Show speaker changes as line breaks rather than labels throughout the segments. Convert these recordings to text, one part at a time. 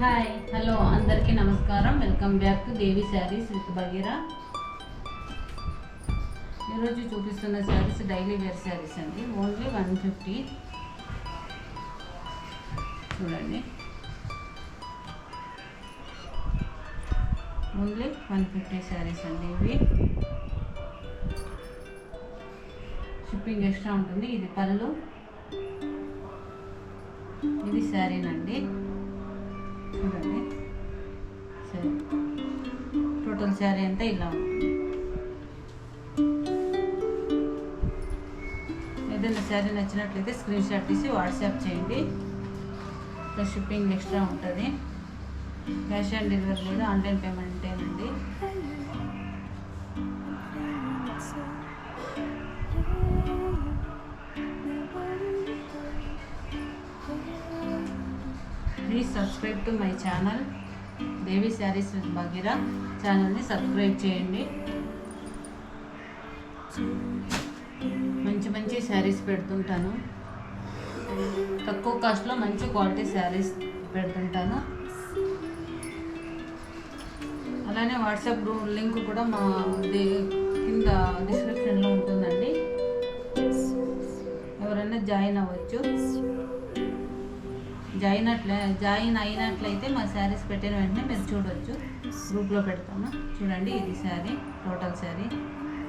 Hi hello అందరికీ నమస్కారం. Welcome back to Devi sarees with Bagheera ఈరోజు చూపిస్తున్న శారీస్ డైలీ వేర్ శారీస్ అండి. ఓన్లీ వన్ ఫిఫ్టీ చూడండి. ఓన్లీ వన్ ఫిఫ్టీ శారీస్ అండి ఇవి. షిప్పింగ్ ఎక్స్ట్రా ఉంటుంది. ఇది పళ్ళు. ఇది శారీనండి చూడండి. సరే. టోటల్ శారీ అంతా ఇలా ఏదైనా శారీ నచ్చినట్లయితే స్క్రీన్ షాట్ తీసి వాట్సాప్ చేయండి. షిప్పింగ్ ఎక్స్ట్రా ఉంటుంది. క్యాష్ ఆన్ డెలివరీ లేదు online పేమెంటేనండి please subscribe to my channel Devi sarees with Bagheera ఛానల్ని సబ్స్క్రైబ్ చేయండి. మంచి మంచి శారీస్ పెడుతుంటాను. తక్కువ కాస్ట్లో మంచి క్వాలిటీ శారీస్ పెడుతుంటాను. అలానే వాట్సాప్ గ్రూప్ లింక్ కూడా మా కింద డిస్క్రిప్షన్లో ఉంటుందండి. ఎవరైనా జాయిన్ అవ్వచ్చు. జాయిన్ అట్లే జాయిన్ అయినట్లయితే మా శారీస్ పెట్టిన వెంటనే మీరు చూడవచ్చు గ్రూప్లో పెడతాను. చూడండి ఇది శారీ టోటల్ శారీ.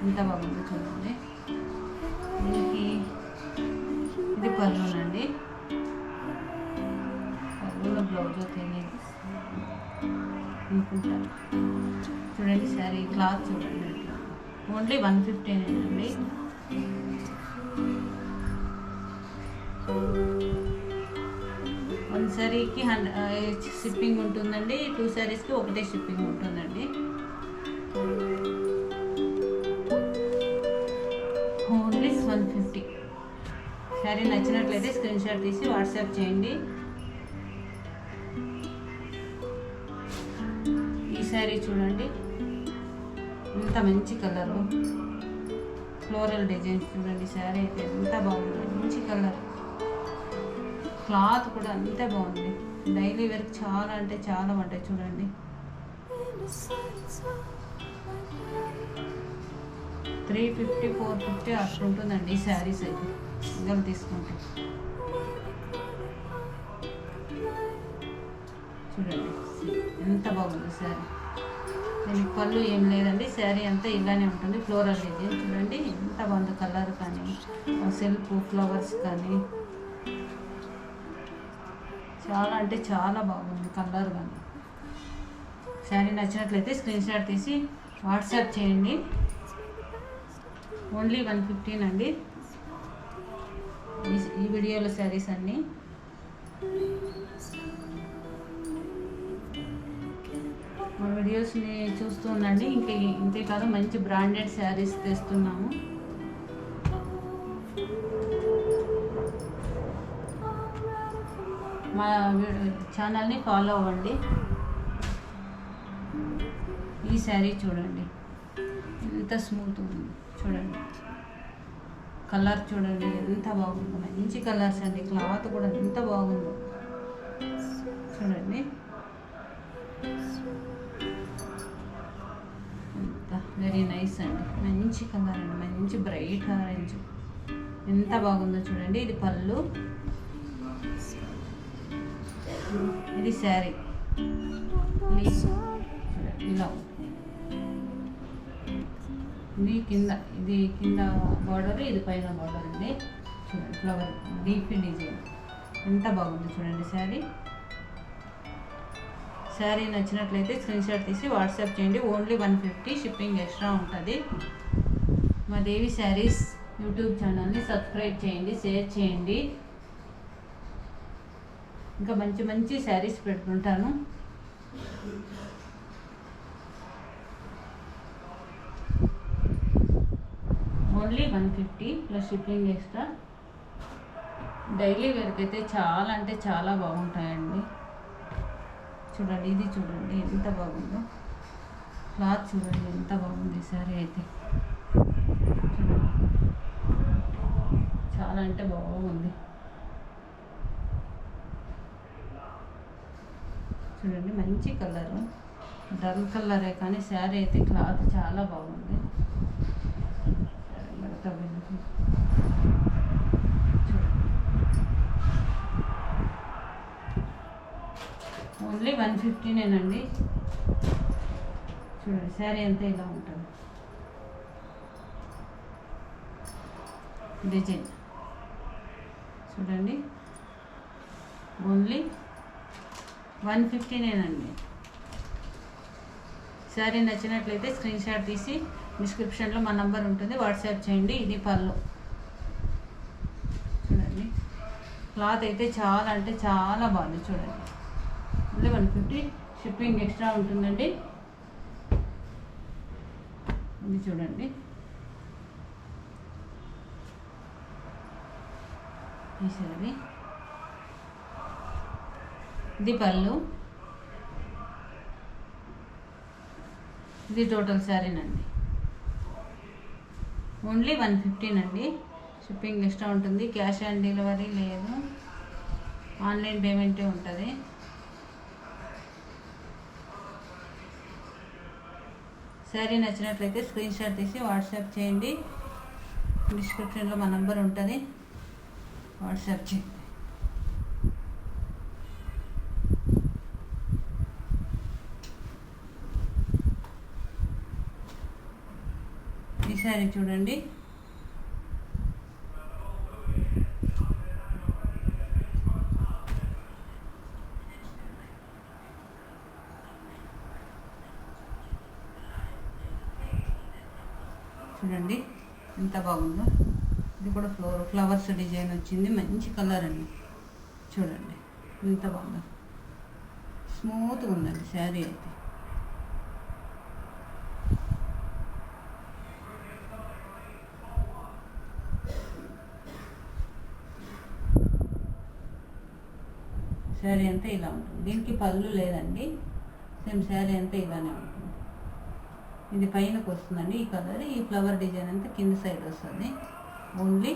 ఇంత బాగుంది చూడండి. దీనికి ఇది పళ్ళునండి పళ్ళులో బ్లౌజ్ తెలియదు అనుకుంటాను చూడండి శారీ క్లాత్ చూడండి. ఓన్లీ వన్ ఫిఫ్టీన్ అండి షిప్పింగ్ ఉంటుందండి. టూ శారీస్కి ఒకటే షిప్పింగ్ ఉంటుందండి. ఓన్లీ వన్ ఫిఫ్టీ శారీ నచ్చినట్లయితే స్క్రీన్ షాట్ తీసి వాట్సాప్ చేయండి. ఈ శారీ చూడండి. ఎంత మంచి కలరు ఫ్లోరల్ డిజైన్ చూడండి. శారీ అయితే ఎంత బాగుంది. మంచి కలర్ క్లాత్ కూడా అంతే బాగుంది. డైలీ వేర్కి చాలా అంటే చాలా ఉంటాయి చూడండి. త్రీ ఫిఫ్టీ ఫోర్ ఫిఫ్టీ అట్లా ఉంటుందండి ఈ శారీస్ అయితే. సింగల్ తీసుకుంటే. చూడండి ఎంత బాగుంది శారీ. దీనికి పళ్ళు ఏం లేదండి. శారీ అంతా ఇలానే ఉంటుంది. ఫ్లోరల్ ఇది. చూడండి ఎంత బాగుంది కలర్ కానీ సెల్ఫ్ ఫ్లవర్స్ కానీ. చాలా అంటే చాలా బాగుంది కలర్ కానీ. శారీ నచ్చినట్లయితే స్క్రీన్ షాట్ తీసి వాట్సాప్ చేయండి. ఓన్లీ వన్ ఫిఫ్టీన్ అండి. ఈ- ఈ వీడియోలో శారీస్ అన్నీ. మా వీడియోస్ని చూస్తూ ఉండండి. ఇంకా ఇంతే కాదు మంచి బ్రాండెడ్ శారీస్ తెస్తున్నాము. మా ఛానల్ని ఫాలో అవ్వండి. ఈ శారీ చూడండి. ఎంత స్మూత్ ఉంది. చూడండి. కలర్ చూడండి ఎంత బాగుందో. మంచి కలర్స్ అండి. క్లాత్ కూడా ఎంత బాగుందో. చూడండి. ఎంత వెరీ నైస్ అండి. మంచి కలర్ అండి. మంచి బ్రైట్ ఆరెంజ్ ఎంత బాగుందో చూడండి. ఇది పళ్ళు. ఇది శారీ. ఇలా. ఇది కింద ఇది కింద బార్డర్ ఇది పైన బార్డర్ అండి. చూడండి ఫ్లవర్ డీప్ డిజైన్ ఎంత బాగుంది చూడండి శారీ. శారీ నచ్చినట్లయితే స్క్రీన్ షాట్ తీసి వాట్సాప్ చేయండి. Only one fifty shipping extra ఉంటుంది. మా దేవి శారీస్ యూట్యూబ్ ఛానల్ని సబ్స్క్రైబ్ చేయండి షేర్ చేయండి. ఇంకా మంచి మంచి శారీస్ పెట్టుకుంటాను. Only one fifty plus shipping extra. Daily వేర్కి అయితే చాలా అంటే చాలా బాగుంటాయండి. చూడండి ఇది చూడండి ఎంత బాగుందో. క్లాత్ చూడండి ఎంత బాగుంది సారీ అయితే. చాలా అంటే బాగుంది. చూడండి మంచి కలరు. డల్ కలరే కానీ శారీ అయితే క్లాత్ చాలా బాగుంది. ఓన్లీ వన్ ఫిఫ్టీనేనండి చూడండి శారీ అంతా ఇలా ఉంటుంది. డిజైన్. చూడండి. ఓన్లీ వన్ ఫిఫ్టీనేనండి శారీ నచ్చినట్లయితే స్క్రీన్ షాట్ తీసి డిస్క్రిప్షన్లో మా నంబర్ ఉంటుంది వాట్సాప్ చేయండి ఇది పళ్ళు. చూడండి. క్లాత్ అయితే చాలా అంటే చాలా బాగుంది చూడండి. అంటే వన్ ఫిఫ్టీ షిప్పింగ్ ఎక్స్ట్రా ఉంటుందండి. ఇది చూడండి. ఈ శారీ ఇది పళ్ళు. ఇది టోటల్ శారీనండి ఓన్లీ వన్ ఫిఫ్టీన్ అండి షిప్పింగ్ ఎక్స్ట్రా ఉంటుంది. క్యాష్ ఆన్ డెలివరీ లేదు. ఆన్లైన్ పేమెంటే ఉంటుంది. శారీ నచ్చినట్లయితే స్క్రీన్ షాట్ తీసి వాట్సాప్ చేయండి. డిస్క్రిప్షన్లో మా నంబర్ ఉంటుంది. వాట్సాప్ చేయండి ఈ శారీ చూడండి. చూడండి ఎంత బాగుందో. ఇది కూడా ఫ్లోర్ ఫ్లవర్స్ డిజైన్ వచ్చింది. మంచి కలర్ అండి. చూడండి ఎంత బాగుందో. స్మూత్గా ఉందండి శారీ అయితే. శారీ అంతా ఇలా ఉంటుంది. దీనికి పళ్ళు లేదండి. సేమ్ శారీ అంతా ఇలానే ఉంటుంది. ఇది పైనకు వస్తుందండి ఈ కలర్. ఈ ఫ్లవర్ డిజైన్ అంతా కింద సైడ్ వస్తుంది. Only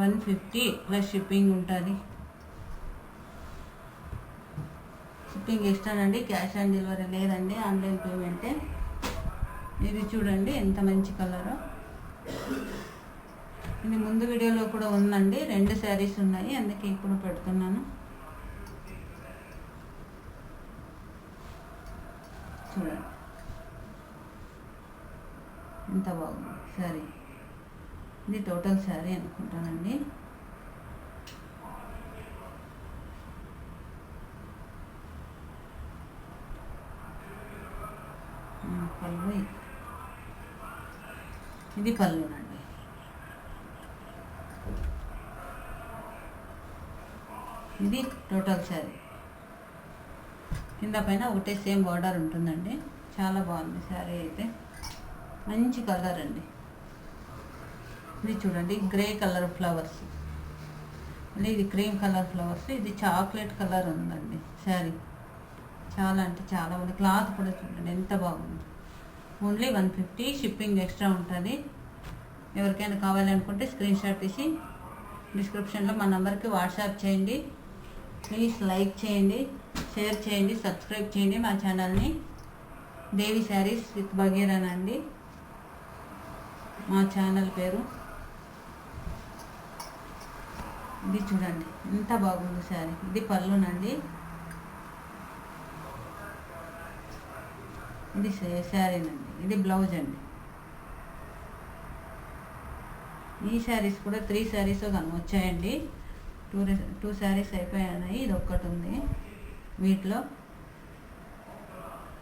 one fifty plus shipping ఉంటుంది. షిప్పింగ్ ఇస్తానండి క్యాష్ ఆన్ డెలివరీ లేదండి. ఆన్లైన్ పేమెంటే. ఇది చూడండి ఎంత మంచి కలరు. ఇది ముందు వీడియోలో కూడా ఉందండి. రెండు శారీస్ ఉన్నాయి. అందుకే ఇప్పుడు పెడుతున్నాను. చూడండి. ఎంత బాగుంది. సారీ ఇది టోటల్ శారీ అనుకుంటానండి. పళ్ళు. ఇది. ఇది పళ్ళునండి. ఇది టోటల్ శారీ. కింద పైన ఒకటే సేమ్ బార్డర్ ఉంటుందండి. చాలా బాగుంది శారీ అయితే. మంచి కలర్ అండి. ఇది చూడండి గ్రే కలర్ ఫ్లవర్స్. మళ్ళీ ఇది క్రీమ్ కలర్ ఫ్లవర్స్ ఇది చాక్లెట్ కలర్ ఉందండి శారీ. చాలా అంటే చాలా ఉంది క్లాత్ కూడా చూడండి ఎంత బాగుంది. Only one fifty shipping extra ఉంటుంది. ఎవరికైనా కావాలనుకుంటే స్క్రీన్ షాట్ తీసి డిస్క్రిప్షన్లో మా నెంబర్కి వాట్సాప్ చేయండి. ప్లీజ్ లైక్ చేయండి. షేర్ చేయండి సబ్స్క్రైబ్ చేయండి మా ఛానల్ని. దేవి శారీస్ విత్ భగీరథ అండి. మా ఛానల్ పేరు. ఇది చూడండి ఎంత బాగుంది శారీ. ఇది పళ్ళునండి. ఇది శారీనండి. ఇది బ్లౌజ్ అండి. ఈ శారీస్ కూడా త్రీ శారీస్ కానీ వచ్చాయండి. టూ టూ శారీస్ అయిపోయాయి. ఇది ఒక్కటి ఉంది వీటిలో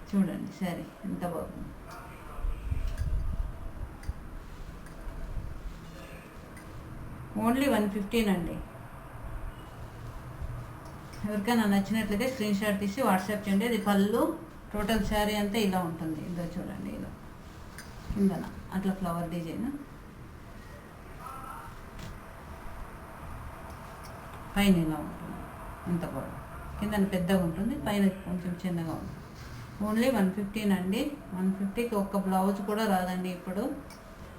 చూడండి సరే ఎంత బాగుంది. ఓన్లీ వన్ ఫిఫ్టీన్ అండి. ఎవరికైనా నచ్చినట్లయితే స్క్రీన్ షాట్ తీసి వాట్సాప్ చేయండి. అది పళ్ళు టోటల్ శారీ అంతా ఇలా ఉంటుంది. ఇదో చూడండి ఇలా కిందన అట్లా ఫ్లవర్ డిజైన్. పైన ఇలా ఉంటుంది. ఇంత కూడా కింద పెద్దగా ఉంటుంది పైన కొంచెం చిన్నగా ఉంటుంది. ఓన్లీ వన్ ఫిఫ్టీన్ అండి. వన్ ఫిఫ్టీకి ఒక్క బ్లౌజ్ కూడా రాదండి ఇప్పుడు.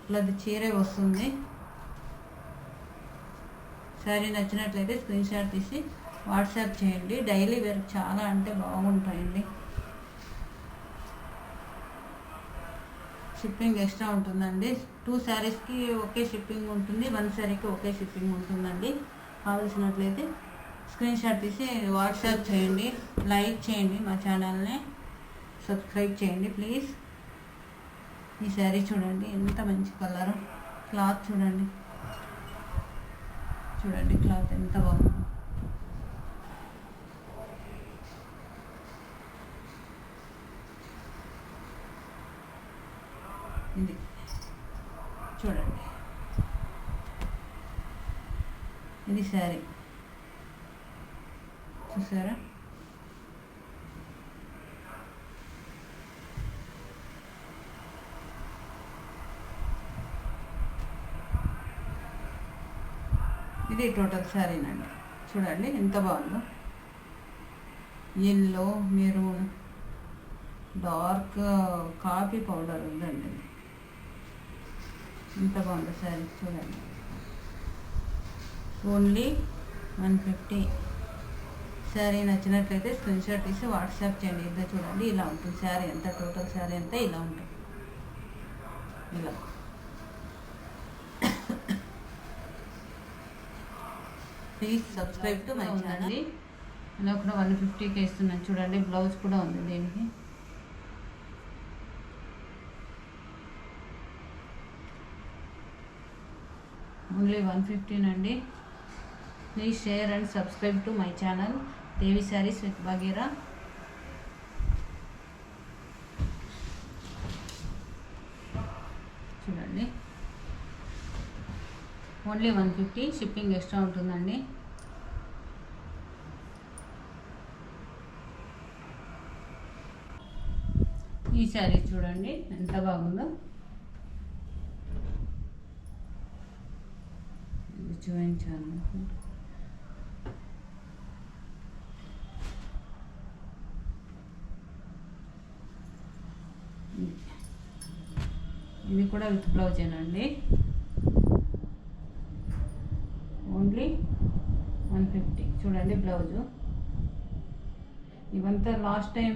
ఇట్లా అది చీరే వస్తుంది. శారీ నచ్చినట్లయితే స్క్రీన్ షాట్ తీసి వాట్సాప్ చేయండి. డైలీ వేర్ చాలా అంటే బాగుంటాయండి. షిప్పింగ్ ఎక్స్ట్రా ఉంటుందండి. టూ శారీస్కి ఒకే షిప్పింగ్ ఉంటుంది వన్ శారీకి ఒకే షిప్పింగ్ ఉంటుందండి. కావలసినట్లయితే స్క్రీన్ షాట్ తీసి వాట్సాప్ చేయండి లైక్ చేయండి మా ఛానల్ని. సబ్స్క్రైబ్ చేయండి ప్లీజ్. ఈ శారీ చూడండి ఎంత మంచి కలర్. క్లాత్ చూడండి. చూడండి క్లాత్ ఎంత బాగుంది. ఇది చూడండి. ఇది శారీ. చూసారా ఇది టోటల్ శారీనండి చూడండి ఎంత బాగుందో. Yellow maroon dark coffee powder ఉందండి. ఎంత బాగుందో శారీ చూడండి. Only one fifty. శారీ నచ్చినట్లయితే స్క్రీన్ షాట్ తీసి వాట్సాప్ చేయండి. ఇద్దరు చూడండి ఇలా ఉంటుంది శారీ ఎంత టోటల్ శారీ అంతా ఇలా ఉంటుంది. ఇలా. Please subscribe to my channel ఇలా కూడా వన్ ఫిఫ్టీకి ఇస్తున్నాను. చూడండి బ్లౌజ్ కూడా ఉంది దీనికి. ఓన్లీ వన్ ఫిఫ్టీన్ అండి. Please share and subscribe to my channel Devi sarees with Bagheera చూడండి. Only one fifty shipping extra ఉంటుందండి. ఈ శారీ చూడండి ఎంత బాగుందో. ఇది చూపించాను ఇది కూడా విత్ బ్లౌజేనండి ఓన్లీ వన్ ఫిఫ్టీ. చూడండి బ్లౌజు. ఇవంతా last time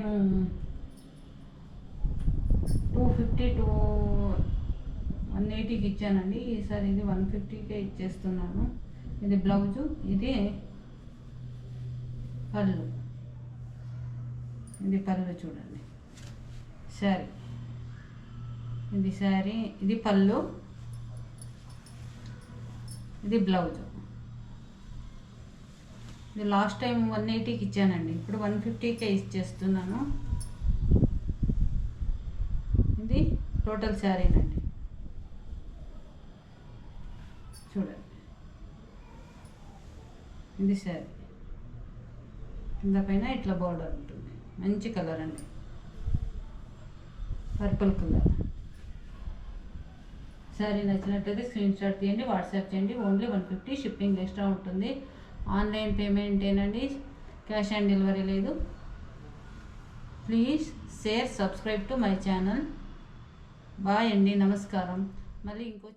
two fifty two one ఎయిటీకి ఇచ్చానండి. ఈసారి ఇది వన్ ఫిఫ్టీకే ఇచ్చేస్తున్నాను. ఇది బ్లౌజు ఇది పళ్ళు. ఇది పళ్ళు చూడండి. సరే ఇది శారీ ఇది పళ్ళు ఇది బ్లౌజు. ఇది లాస్ట్ టైం వన్ ఎయిటీకి ఇచ్చానండి. ఇప్పుడు వన్ ఫిఫ్టీకే ఇచ్చేస్తున్నాను. ఇది టోటల్ శారీనండి. చూడండి. ఇది శారీ. కింద పైన ఇట్లా బార్డర్ ఉంటుంది. మంచి కలర్ అండి. Purple colour. శారీ నచ్చినట్టయితే స్క్రీన్ షాట్ తీయండి వాట్సాప్ చేయండి. Only one fifty shipping extra ఉంటుంది. ఆన్లైన్ పేమెంట్ ఏనండి? క్యాష్ ఆన్ డెలివరీ లేదు. Please share subscribe to my channel bye అండి. నమస్కారం. మళ్ళీ ఇంకో